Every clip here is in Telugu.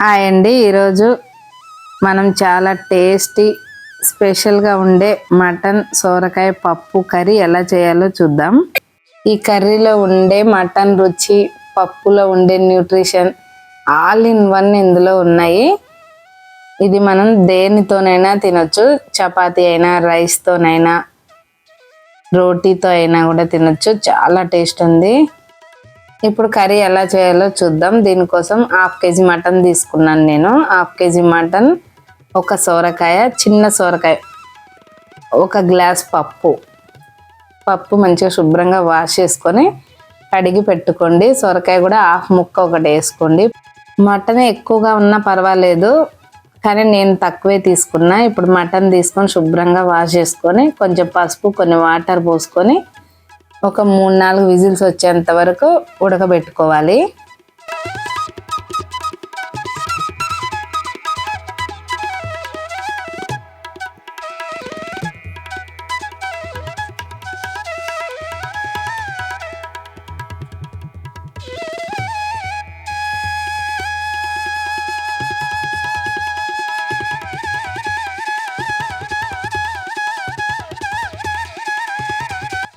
హాయ్ అండి. ఈరోజు మనం చాలా టేస్టీ స్పెషల్గా ఉండే మటన్ సోరకాయ పప్పు కర్రీ ఎలా చేయాలో చూద్దాం. ఈ కర్రీలో ఉండే మటన్ రుచి పప్పులో ఉండే న్యూట్రిషన్ ఆల్ ఇన్ వన్ ఇందులో ఉన్నాయి. ఇది మనం దేనితోనైనా తినొచ్చు. చపాతీ అయినా రైస్తోనైనా రోటీతో అయినా కూడా తినొచ్చు. చాలా టేస్ట్ ఉంది. ఇప్పుడు కర్రీ ఎలా చేయాలో చూద్దాం. దీనికోసం హాఫ్ కేజీ మటన్ తీసుకున్నాను నేను. హాఫ్ కేజీ మటన్ ఒక సోరకాయ చిన్న సోరకాయ ఒక గ్లాస్ పప్పు. పప్పు మంచిగా శుభ్రంగా వాష్ చేసుకొని కడిగి పెట్టుకోండి. సొరకాయ కూడా హాఫ్ ముక్క ఒకటి వేసుకోండి. మటన్ ఎక్కువగా ఉన్నా పర్వాలేదు కానీ నేను తక్కువే తీసుకున్నా. ఇప్పుడు మటన్ తీసుకొని శుభ్రంగా వాష్ చేసుకొని కొంచెం పసుపు కొన్ని వాటర్ పోసుకొని ఒక మూడు నాలుగు విజిల్స్ వచ్చేంత వరకు ఉడకబెట్టుకోవాలి.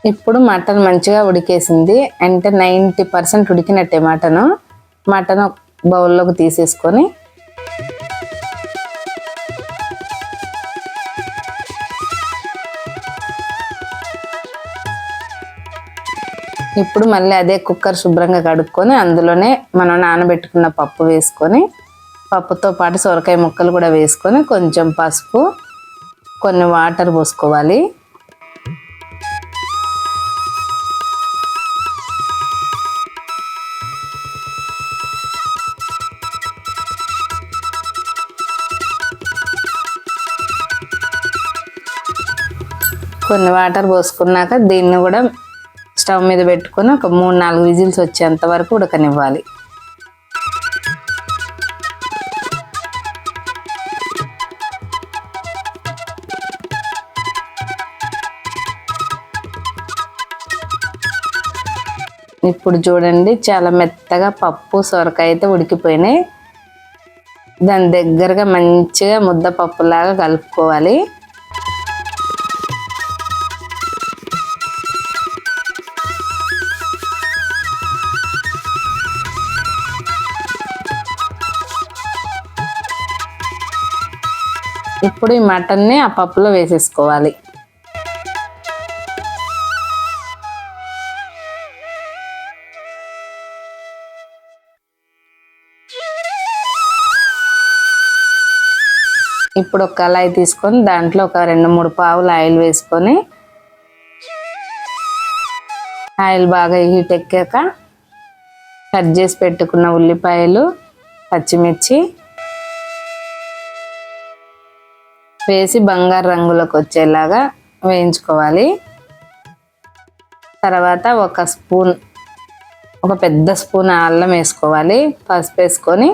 ఇప్పుడు మటన్ మంచిగా ఉడికేసింది. అంటే నైంటీ పర్సెంట్ ఉడికినట్టే మటను. మటన్ బౌల్లోకి తీసేసుకొని ఇప్పుడు మళ్ళీ అదే కుక్కర్ శుభ్రంగా కడుక్కొని అందులోనే మనం నానబెట్టుకున్న పప్పు వేసుకొని పప్పుతో పాటు సొరకాయ ముక్కలు కూడా వేసుకొని కొంచెం పసుపు కొన్ని వాటర్ పోసుకోవాలి. కొన్ని వాటర్ పోసుకున్నాక దీన్ని కూడా స్టవ్ మీద పెట్టుకొని ఒక మూడు నాలుగు విజిల్స్ వచ్చేంత వరకు ఉడకనివ్వాలి. ఇప్పుడు చూడండి చాలా మెత్తగా పప్పు సొరకాయ అయితే ఉడికిపోయినాయి. దాని దగ్గరగా మంచిగా ముద్ద పప్పులాగా కలుపుకోవాలి. ఇప్పుడు ఈ మటన్ని ఆ పప్పులో వేసేసుకోవాలి. ఇప్పుడు ఒక కళాయి తీసుకొని దాంట్లో ఒక రెండు మూడు పావులు ఆయిల్ వేసుకొని ఆయిల్ బాగా హీట్ ఎక్కాక కట్ చేసి పెట్టుకున్న ఉల్లిపాయలు పచ్చిమిర్చి వేసి బంగారు రంగులోకి వచ్చేలాగా వేయించుకోవాలి. తర్వాత ఒక స్పూన్ ఒక పెద్ద స్పూన్ అల్లం వేసుకోవాలి. పసుపు వేసుకొని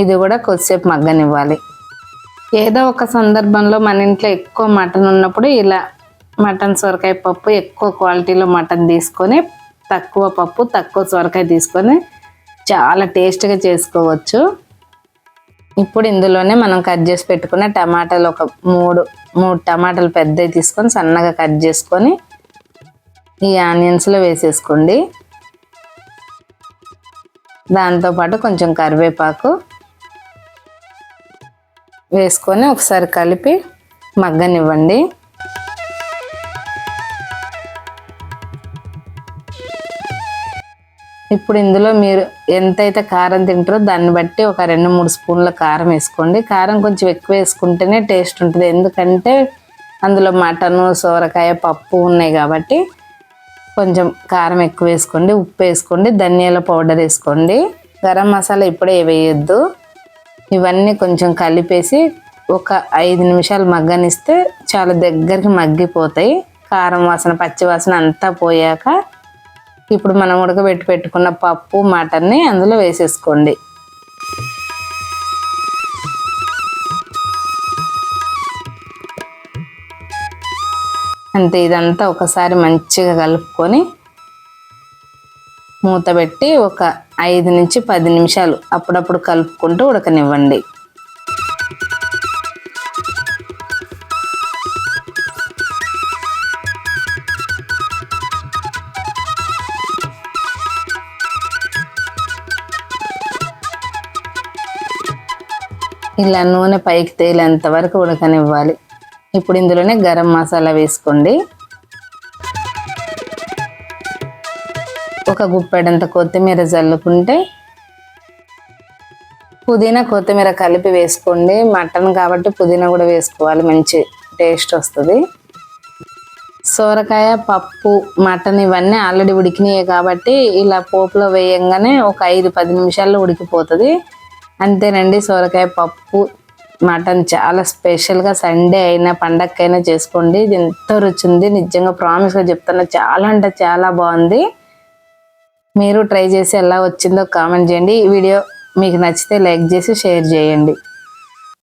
ఇది కూడా కొద్దిసేపు మగ్గనివ్వాలి. ఏదో ఒక సందర్భంలో మన ఇంట్లో ఎక్కువ మటన్ ఉన్నప్పుడు ఇలా మటన్ సొరకాయ పప్పు ఎక్కువ క్వాలిటీలో మటన్ తీసుకొని తక్కువ పప్పు తక్కువ సొరకాయ తీసుకొని చాలా టేస్ట్గా చేసుకోవచ్చు. ఇప్పుడు ఇందులోనే మనం కట్ చేసి పెట్టుకున్న టమాటాలు ఒక మూడు మూడు టమాటాలు పెద్దవి తీసుకొని సన్నగా కట్ చేసుకొని ఈ ఆనియన్స్లో వేసేసుకోండి. దాంతోపాటు కొంచెం కరివేపాకు వేసుకొని ఒకసారి కలిపి మగ్గనివ్వండి. ఇప్పుడు ఇందులో మీరు ఎంతైతే కారం తింటారో దాన్ని బట్టి ఒక రెండు మూడు స్పూన్ల కారం వేసుకోండి. కారం కొంచెం ఎక్కువ వేసుకుంటేనే టేస్ట్ ఉంటుంది. ఎందుకంటే అందులో మటను సోరకాయ పప్పు ఉన్నాయి కాబట్టి కొంచెం కారం ఎక్కువ వేసుకోండి. ఉప్పు వేసుకోండి. ధనియాల పౌడర్ వేసుకోండి. గరం మసాలా ఇప్పుడే వేయొద్దు. ఇవన్నీ కొంచెం కలిపేసి ఒక ఐదు నిమిషాలు మగ్గనిస్తే చాలా దగ్గరికి మగ్గిపోతాయి. కారం వాసన పచ్చి వాసన అంతా పోయాక ఇప్పుడు మనం ఉడకబెట్టి పెట్టుకున్న పప్పు మటన్ని అందులో వేసేసుకోండి. అంతే ఇదంతా ఒకసారి మంచిగా కలుపుకొని మూత పెట్టి ఒక ఐదు నుంచి పది నిమిషాలు అప్పుడప్పుడు కలుపుకుంటూ ఉడకనివ్వండి. ఇలా నూనె పైకి తేలేంత వరకు ఉడకనివ్వాలి. ఇప్పుడు ఇందులోనే గరం మసాలా వేసుకోండి. ఒక గుప్పెడంత కొత్తిమీర చల్లుకుంటే పుదీనా కొత్తిమీర కలిపి వేసుకోండి. మటన్ కాబట్టి పుదీనా కూడా వేసుకోవాలి మంచి టేస్ట్ వస్తుంది. సోరకాయ పప్పు మటన్ ఇవన్నీ ఆల్రెడీ ఉడికినాయి కాబట్టి ఇలా పోపులో వేయంగానే ఒక ఐదు పది నిమిషాల్లో ఉడికిపోతుంది. అంతేనండి సోరకాయ పప్పు మటన్ చాలా స్పెషల్గా సండే అయినా పండగకైనా చేసుకోండి. ఇది ఎంతో రుచి ఉంది. నిజంగా ప్రామిస్గా చెప్తున్నా చాలా అంటే చాలా బాగుంది. మీరు ట్రై చేసి ఎలా వచ్చిందో కామెంట్ చేయండి. ఈ వీడియో మీకు నచ్చితే లైక్ చేసి షేర్ చేయండి.